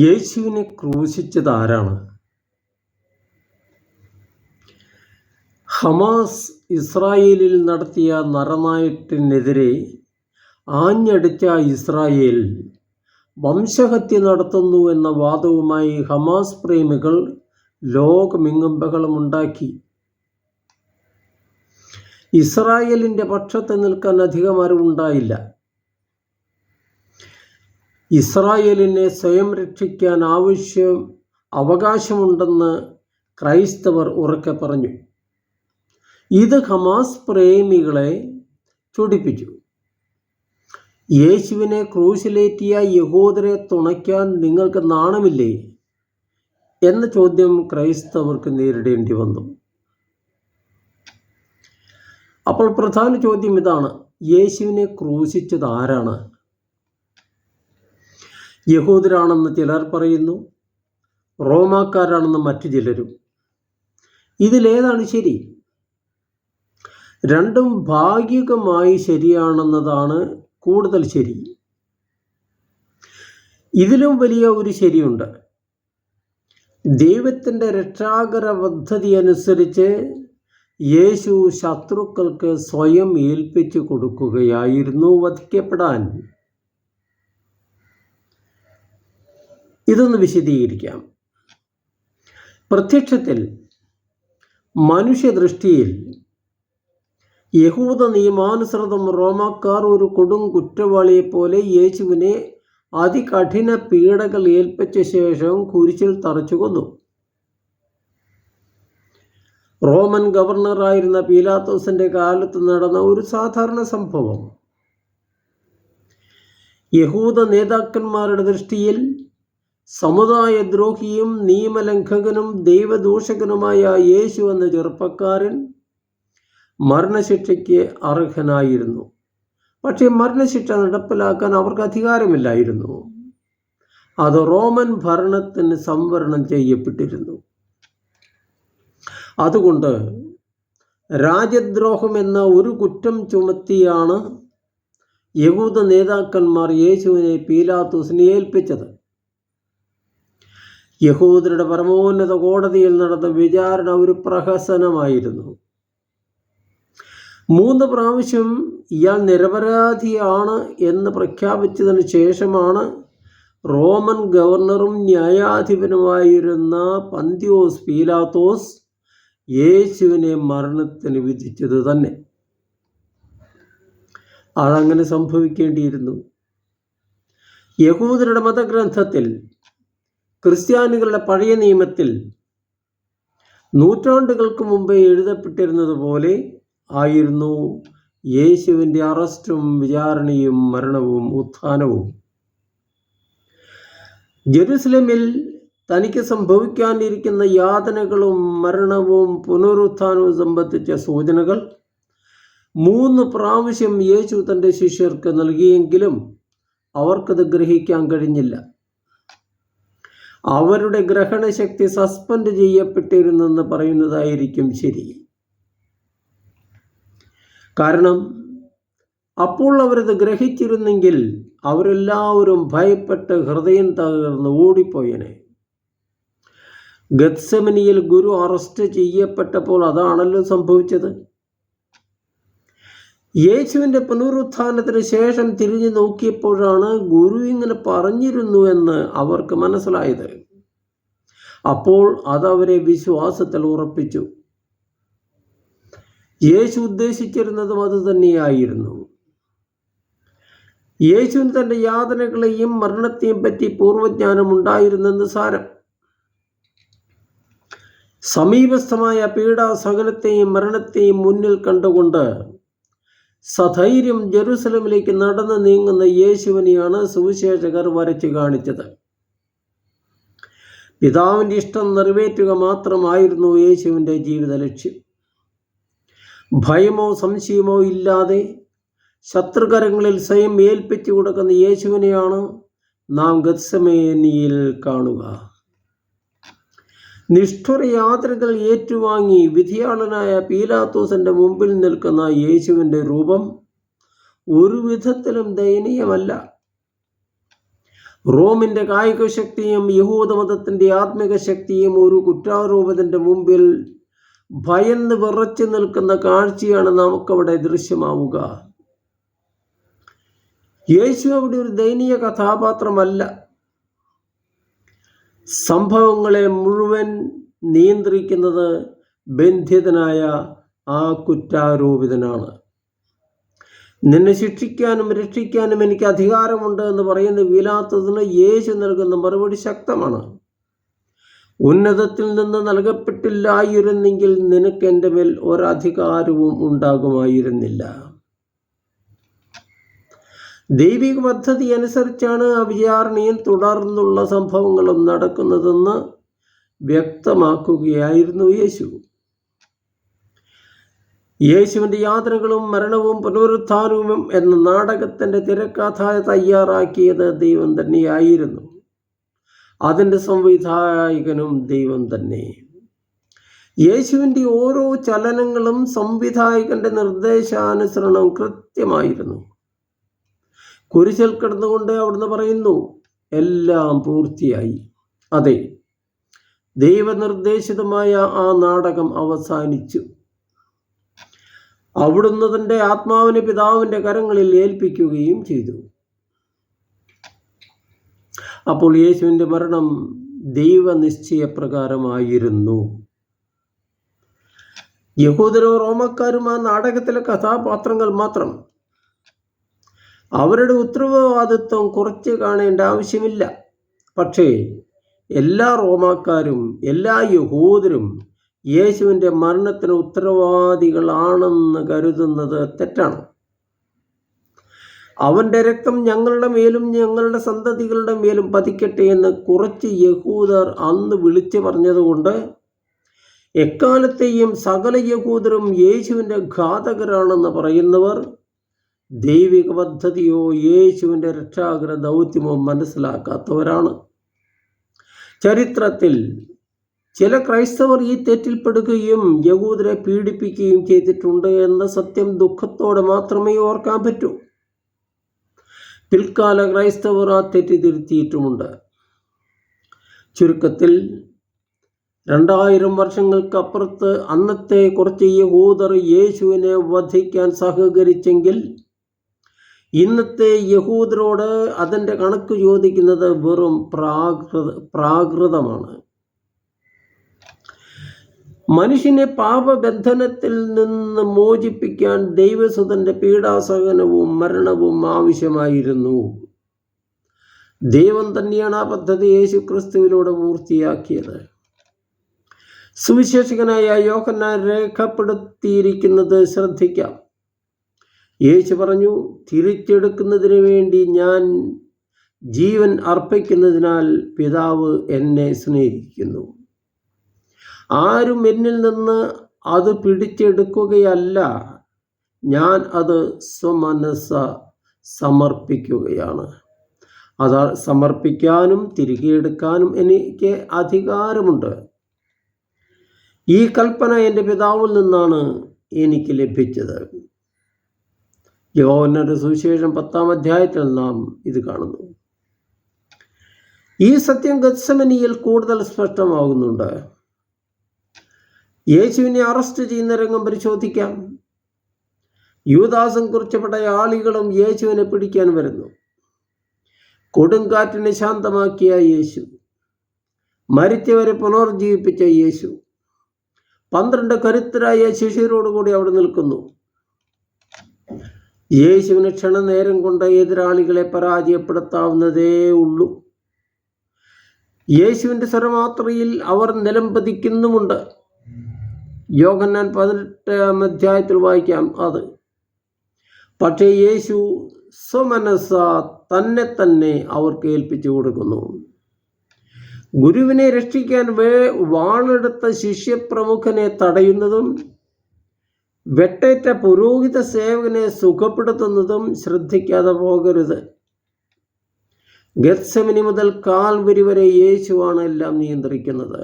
യേശുവിനെ ക്രൂശിച്ചത് ആരാണ്? ഹമാസ് ഇസ്രായേലിൽ നടത്തിയ നരനായത്തിനെതിരെ ആഞ്ഞടിച്ച ഇസ്രായേൽ വംശഹത്യ നടത്തുന്നു എന്ന വാദവുമായി ഹമാസ് പ്രേമികൾ ലോകമെങ്ങും ബഹളമുണ്ടാക്കി ഇസ്രായേലിന്റെ പക്ഷത്ത് നിൽക്കാൻ അധികം അറിവുണ്ടായില്ല. ഇസ്രായേലിനെ സ്വയം രക്ഷിക്കാൻ ആവശ്യം അവകാശമുണ്ടെന്ന് ക്രൈസ്തവർ ഉറക്കെ പറഞ്ഞു. ഇത് ഹമാസ് പ്രേമികളെ ചൊടിപ്പിച്ചു. യേശുവിനെ ക്രൂശിലേറ്റിയ യഹോദരെ തുണയ്ക്കാൻ നിങ്ങൾക്ക് നാണമില്ലേ? എന്ന ചോദ്യം ക്രൈസ്തവർക്ക് നേരിടേണ്ടി വന്നു. അപ്പോൾ പ്രധാന ചോദ്യം ഇതാണ് യേശുവിനെ ക്രൂശിച്ചത് ആരാണ്? യഹൂദരാണെന്ന് ചിലർ പറയുന്നു റോമാക്കാരാണെന്ന് മറ്റു ചിലരും. ഇതിലേതാണ് ശരി? രണ്ടും ഭാഗികമായി ശരിയാണെന്നതാണ് കൂടുതൽ ശരി. ഇതിലും വലിയ ഒരു ശരിയുണ്ട്. ദൈവത്തിന്റെ രക്ഷാകര പദ്ധതി അനുസരിച്ച് യേശു ശത്രുക്കൾക്ക് സ്വയം ഏൽപ്പിച്ചു കൊടുക്കുകയായിരുന്നു വധിക്കപ്പെടാൻ. ഇതൊന്ന് വിശദീകരിക്കാം. പ്രത്യക്ഷത്തിൽ മനുഷ്യദൃഷ്ടിയിൽ യഹൂദ നിയമാനുസൃതം റോമാക്കാർ ഒരു കൊടും കുറ്റവാളിയെപ്പോലെ യേശുവിനെ അതികഠിന പീഡകൾ ഏൽപ്പിച്ച ശേഷം കുരിശിൽ തറച്ചു കൊന്നു. റോമൻ ഗവർണറായിരുന്ന പീലാത്തോസിന്റെ കാലത്ത് നടന്ന ഒരു സാധാരണ സംഭവം. യഹൂദ നേതാക്കന്മാരുടെ ദൃഷ്ടിയിൽ സമുദായദ്രോഹിയും നിയമലംഘകനും ദൈവദൂഷകനുമായ യേശു എന്ന ചെറുപ്പക്കാരൻ മരണശിക്ഷയ്ക്ക് അർഹനായിരുന്നു. പക്ഷേ മരണശിക്ഷ നടപ്പിലാക്കാൻ അവർക്ക് അധികാരമില്ലായിരുന്നു. അത് റോമൻ ഭരണത്തിന് സംവരണം ചെയ്യപ്പെട്ടിരുന്നു. അതുകൊണ്ട് രാജ്യദ്രോഹം എന്ന ഒരു കുറ്റം ചുമത്തിയാണ് യഹൂദ നേതാക്കന്മാർ യേശുവിനെ പീലാത്തൂസിനെ ഏൽപ്പിച്ചത്. യഹൂദരുടെ പരമോന്നത കോടതിയിൽ നടന്ന വിചാരണ ഒരു പ്രഹസനമായിരുന്നു. മൂന്ന് പ്രാവശ്യം ഇയാൾ നിരപരാധിയാണ് എന്ന് പ്രഖ്യാപിച്ചതിന് ശേഷമാണ് റോമൻ ഗവർണറും ന്യായാധിപനുമായിരുന്ന പന്തിയോസ് പീലാത്തോസ് യേശുവിനെ മരണത്തിന് വിധിച്ചത് തന്നെ. അതങ്ങനെ സംഭവിക്കേണ്ടിയിരുന്നു. യഹൂദരുടെ മതഗ്രന്ഥത്തിൽ ക്രിസ്ത്യാനികളുടെ പഴയ നിയമത്തിൽ നൂറ്റാണ്ടുകൾക്ക് മുമ്പേ എഴുതപ്പെട്ടിരുന്നത് പോലെ ആയിരുന്നു യേശുവിന്റെ അറസ്റ്റും വിചാരണയും മരണവും ഉത്ഥാനവും. ജെറുസലേമിൽ തനിക്ക് സംഭവിക്കാനിരിക്കുന്ന യാതനകളും മരണവും പുനരുത്ഥാനവും സംബന്ധിച്ച സൂചനകൾ മൂന്ന് പ്രാവശ്യം യേശു തന്റെ ശിഷ്യർക്ക് നൽകിയെങ്കിലും അവർക്കത് ഗ്രഹിക്കാൻ കഴിഞ്ഞില്ല. അവരുടെ ഗ്രഹണശക്തി സസ്പെൻഡ് ചെയ്യപ്പെട്ടിരുന്നെന്ന് പറയുന്നതായിരിക്കും ശരി. കാരണം അപ്പോൾ അവരത് ഗ്രഹിച്ചിരുന്നെങ്കിൽ അവരെല്ലാവരും ഭയപ്പെട്ട് ഹൃദയം തകർന്ന് ഓടിപ്പോയനെ. ഗത്സമനിയിൽ ഗുരു അറസ്റ്റ് ചെയ്യപ്പെട്ടപ്പോൾ അതാണല്ലോ സംഭവിച്ചത്. യേശുവിന്റെ പുനരുത്ഥാനത്തിന് ശേഷം തിരിഞ്ഞു നോക്കിയപ്പോഴാണ് ഗുരു ഇങ്ങനെ പറഞ്ഞിരുന്നു എന്ന് അവർക്ക് മനസ്സിലായത്. അപ്പോൾ അതവരെ വിശ്വാസത്തിൽ ഉറപ്പിച്ചു. യേശു ഉദ്ദേശിച്ചിരുന്നതും അത് തന്നെയായിരുന്നു. യേശുവിന് തന്റെ യാതനകളെയും മരണത്തെയും പറ്റി പൂർവജ്ഞാനം ഉണ്ടായിരുന്നെന്ന് സാരം. സമീപസ്ഥമായ പീഡാസകലത്തെയും മരണത്തെയും മുന്നിൽ കണ്ടുകൊണ്ട് സധൈര്യം ജെറുസലമിലേക്ക് നടന്നു നീങ്ങുന്ന യേശുവിനെയാണ് സുവിശേഷകർ വരച്ചു കാണിച്ചത്. പിതാവിന്റെ ഇഷ്ടം നിറവേറ്റുക മാത്രമായിരുന്നു യേശുവിന്റെ ജീവിത ലക്ഷ്യം. ഭയമോ സംശയമോ ഇല്ലാതെ ശത്രുകരങ്ങളിൽ സ്വയം ഏൽപ്പിച്ചു കൊടുക്കുന്ന യേശുവിനെയാണ് നാം ഗത്സമേനിയിൽ കാണുക. നിഷ്ഠുര യാത്രകൾ ഏറ്റുവാങ്ങി വിധിയാളനായ പീലാത്തോസിന്റെ മുമ്പിൽ നിൽക്കുന്ന യേശുവിന്റെ രൂപം ഒരു വിധത്തിലും ദയനീയമല്ല. റോമിന്റെ കായിക ശക്തിയും യഹൂദമതത്തിന്റെ ആത്മിക ശക്തിയും ഒരു കുറ്റാരോപത്തിന്റെ മുമ്പിൽ ഭയന്ന് വിറച്ചു നിൽക്കുന്ന കാഴ്ചയാണ് നമുക്കവിടെ ദൃശ്യമാവുക. യേശു അവിടെ ഒരു ദയനീയ കഥാപാത്രമല്ല. സംഭവങ്ങളെ മുഴുവൻ നിയന്ത്രിക്കുന്നത് ബന്ധിതനായ ആ കുറ്റാരോപിതനാണ്. നിന്നെ ശിക്ഷിക്കാനും രക്ഷിക്കാനും എനിക്ക് അധികാരമുണ്ട് എന്ന് പറയുന്ന വീലാത്തതിന് യേശു നൽകുന്ന മറുപടി ശക്തമാണ്. ഉന്നതത്തിൽ നിന്ന് നൽകപ്പെട്ടില്ലായിരുന്നെങ്കിൽ നിനക്ക് എന്റെ മേൽ ഒരധികാരവും ഉണ്ടാകുമായിരുന്നില്ല. ദൈവിക പദ്ധതി അനുസരിച്ചാണ് വിചാരണയിൽ തുടർന്നുള്ള സംഭവങ്ങളും നടക്കുന്നതെന്ന് വ്യക്തമാക്കുകയായിരുന്നു യേശു. യേശുവിന്റെ യാത്രകളും മരണവും പുനരുത്ഥാനവും എന്ന നാടകത്തിന്റെ തിരക്കഥ തയ്യാറാക്കിയത് ദൈവം തന്നെയായിരുന്നു. അതിന്റെ സംവിധായകനും ദൈവം തന്നെ. യേശുവിന്റെ ഓരോ ചലനങ്ങളും സംവിധായകന്റെ നിർദ്ദേശാനുസരണം കൃത്യമായിരുന്നു. കുരിശിൽ കിടന്നുകൊണ്ട് അവിടുന്ന് പറയുന്നു എല്ലാം പൂർത്തിയായി. അതെ ദൈവനിർദ്ദേശിതമായ ആ നാടകം അവസാനിച്ചു. അവിടുന്ന് തന്റെ ആത്മാവിനെ പിതാവിന്റെ കരങ്ങളിൽ ഏൽപ്പിക്കുകയും ചെയ്തു. അപ്പോൾ യേശുവിന്റെ മരണം ദൈവനിശ്ചയപ്രകാരമായിരുന്നു. യഹൂദരോ റോമക്കാരും ആ നാടകത്തിലെ കഥാപാത്രങ്ങൾ മാത്രം അവരുടെ ഉത്തരവാദിത്വം കുറച്ച് കാണേണ്ട ആവശ്യമില്ല. പക്ഷേ എല്ലാ റോമാക്കാരും എല്ലാ യഹൂദരും യേശുവിന്റെ മരണത്തിന് ഉത്തരവാദികളാണെന്ന് കരുതുന്നത് തെറ്റാണ്. അവന്റെ രക്തം ഞങ്ങളുടെ മേലും ഞങ്ങളുടെ സന്തതികളുടെ മേലും പതിക്കട്ടെ എന്ന് കുറച്ച് യഹൂദർ അന്ന് വിളിച്ചു പറഞ്ഞതുകൊണ്ട് എക്കാലത്തെയും സകല യഹൂദരും യേശുവിന്റെ ഘാതകരാണെന്ന് പറയുന്നവർ ദൈവിക പദ്ധതിയോ യേശുവിന്റെ രക്ഷാകര ദൗത്യമോ മനസ്സിലാക്കാത്തവരാണ്. ചരിത്രത്തിൽ ചില ക്രൈസ്തവർ ഈ തെറ്റിൽപ്പെടുകയും യഹൂദരെ പീഡിപ്പിക്കുകയും ചെയ്തിട്ടുണ്ട് എന്ന സത്യം ദുഃഖത്തോടെ മാത്രമേ ഓർക്കാൻ പറ്റൂ. പിൽക്കാല ക്രൈസ്തവർ ആ തെറ്റി തിരുത്തിയിട്ടുമുണ്ട്. ചുരുക്കത്തിൽ രണ്ടായിരം വർഷങ്ങൾക്കപ്പുറത്ത് അന്നത്തെ കുറച്ച് യഹൂദർ യേശുവിനെ വധിക്കാൻ സഹകരിച്ചെങ്കിൽ ഇന്നത്തെ യഹൂദരോട് അതിന്റെ കണക്ക് ചോദിക്കുന്നത് വെറും പ്രാകൃത പ്രാകൃതമാണ്. മനുഷ്യനെ പാപബന്ധനത്തിൽ നിന്ന് മോചിപ്പിക്കാൻ ദൈവസുതന്റെ പീഡാസഹനവും മരണവും ആവശ്യമായിരുന്നു. ദൈവം തന്നെയാണ് ആ പദ്ധതി യേശു ക്രിസ്തുവിലൂടെ പൂർത്തിയാക്കിയത്. സുവിശേഷകനായ യോഹന്നാൻ രേഖപ്പെടുത്തിയിരിക്കുന്നത് ശ്രദ്ധിക്കാം. യേശു പറഞ്ഞു തിരിച്ചെടുക്കുന്നതിന് വേണ്ടി ഞാൻ ജീവൻ അർപ്പിക്കുന്നതിനാൽ പിതാവ് എന്നെ സ്നേഹിക്കുന്നു. ആരും എന്നിൽ നിന്ന് അത് പിടിച്ചെടുക്കുകയല്ല. ഞാൻ അത് സ്വമനസ്സ സമർപ്പിക്കുകയാണ്. അത് സമർപ്പിക്കാനും തിരികെ എടുക്കാനും എനിക്ക് അധികാരമുണ്ട്. ഈ കൽപ്പന എന്റെ പിതാവിൽ നിന്നാണ് എനിക്ക് ലഭിച്ചത്. യോഹന്നന്റെ സുവിശേഷം പത്താം അധ്യായത്തിൽ നാം ഇത് കാണുന്നു. ഈ സത്യം ഗത്സമനിയിൽ കൂടുതൽ സ്പഷ്ടമാകുന്നുണ്ട്. യേശുവിനെ അറസ്റ്റ് ചെയ്യുന്ന രംഗം പരിശോധിക്കാം. യുവദാസം കുറിച്ചപ്പെട്ട ആളികളും യേശുവിനെ പിടിക്കാൻ വരുന്നു. കൊടുങ്കാറ്റിനെ ശാന്തമാക്കിയ യേശു മരിച്ചവരെ പുനർജീവിപ്പിച്ച യേശു പന്ത്രണ്ട് കരുത്തരായ ശിഷ്യരോടുകൂടി അവിടെ നിൽക്കുന്നു. യേശുവിന് ക്ഷണനേരം കൊണ്ട് എതിരാളികളെ പരാജയപ്പെടുത്താവുന്നതേ ഉള്ളൂ. യേശുവിന്റെ സ്വരമാത്രയിൽ അവർ നിലംപതിക്കുന്നുമുണ്ട്. യോഗന്നാൻ പതിനെട്ടാം അധ്യായത്തിൽ വായിക്കാം അത്. പക്ഷേ യേശു സ്വമനസ തന്നെ തന്നെ അവർക്ക് ഏൽപ്പിച്ചു കൊടുക്കുന്നു. ഗുരുവിനെ രക്ഷിക്കാൻ വേ വാളെടുത്ത ശിഷ്യപ്രമുഖനെ തടയുന്നതും വെട്ടേറ്റ പുരോഹിത സേവകനെ സുഖപ്പെടുത്തുന്നതും ശ്രദ്ധിക്കാതെ പോകരുത്. ഗത്സമിനി മുതൽ കാൽവരി വരെ യേശുവാണ് എല്ലാം നിയന്ത്രിക്കുന്നത്.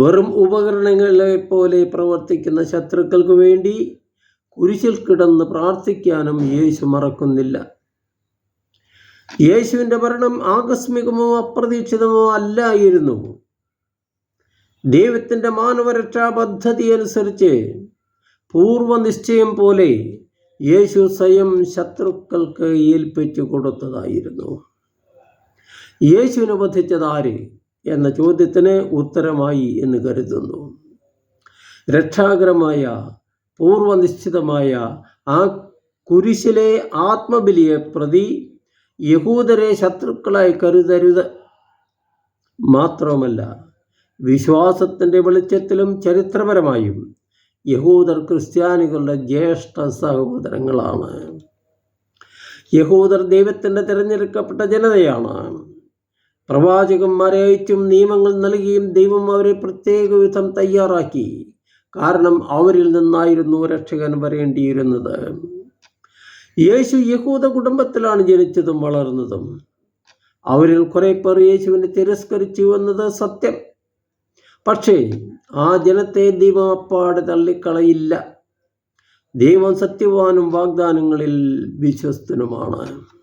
വെറും ഉപകരണങ്ങളെ പോലെ പ്രവർത്തിക്കുന്ന ശത്രുക്കൾക്ക് വേണ്ടി കുരിശിൽ കിടന്ന് പ്രാർത്ഥിക്കാനും യേശു മറക്കുന്നില്ല. യേശുവിന്റെ ഭരണം ആകസ്മികമോ അപ്രതീക്ഷിതമോ അല്ലായിരുന്നു. ദൈവത്തിന്റെ മാനവരക്ഷാ പദ്ധതി അനുസരിച്ച് പൂർവനിശ്ചയം പോലെ യേശു സ്വയം ശത്രുക്കൾക്ക് ഏൽപ്പിച്ചു കൊടുത്തതായിരുന്നു. യേശുവിനെ വധിച്ചതാര് എന്ന ചോദ്യത്തിന് ഉത്തരമായി എന്ന് കരുതുന്നു. രക്ഷാകരമായ പൂർവനിശ്ചിതമായ ആ കുരിശിലെ ആത്മബലിയെ പ്രതി യഹൂദരെ ശത്രുക്കളായി കരുതരുത് മാത്രമല്ല വിശ്വാസത്തിന്റെ വെളിച്ചത്തിലും ചരിത്രപരമായും യഹൂദർ ക്രിസ്ത്യാനികളുടെ ജ്യേഷ്ഠ സഹോദരങ്ങളാണ്. യഹൂദർ ദൈവത്തിന്റെ തിരഞ്ഞെടുക്കപ്പെട്ട ജനതയാണ്. പ്രവാചകന്മാരെ അയച്ചും നിയമങ്ങൾ നൽകിയും ദൈവം അവരെ പ്രത്യേക വിധം തയ്യാറാക്കി. കാരണം അവരിൽ നിന്നായിരുന്നു രക്ഷകൻ വരേണ്ടിയിരുന്നത്. യേശു യഹൂദ കുടുംബത്തിലാണ് ജനിച്ചതും വളർന്നതും. അവരിൽ കുറെ പേർ യേശുവിനെ തിരസ്കരിച്ചു എന്നത് സത്യം. പക്ഷേ ആ ജനത്തെ ദൈവം തള്ളിക്കളയില്ല. ദൈവം സത്യവാനും വാഗ്ദാനങ്ങളിൽ വിശ്വസ്തനുമാണ്.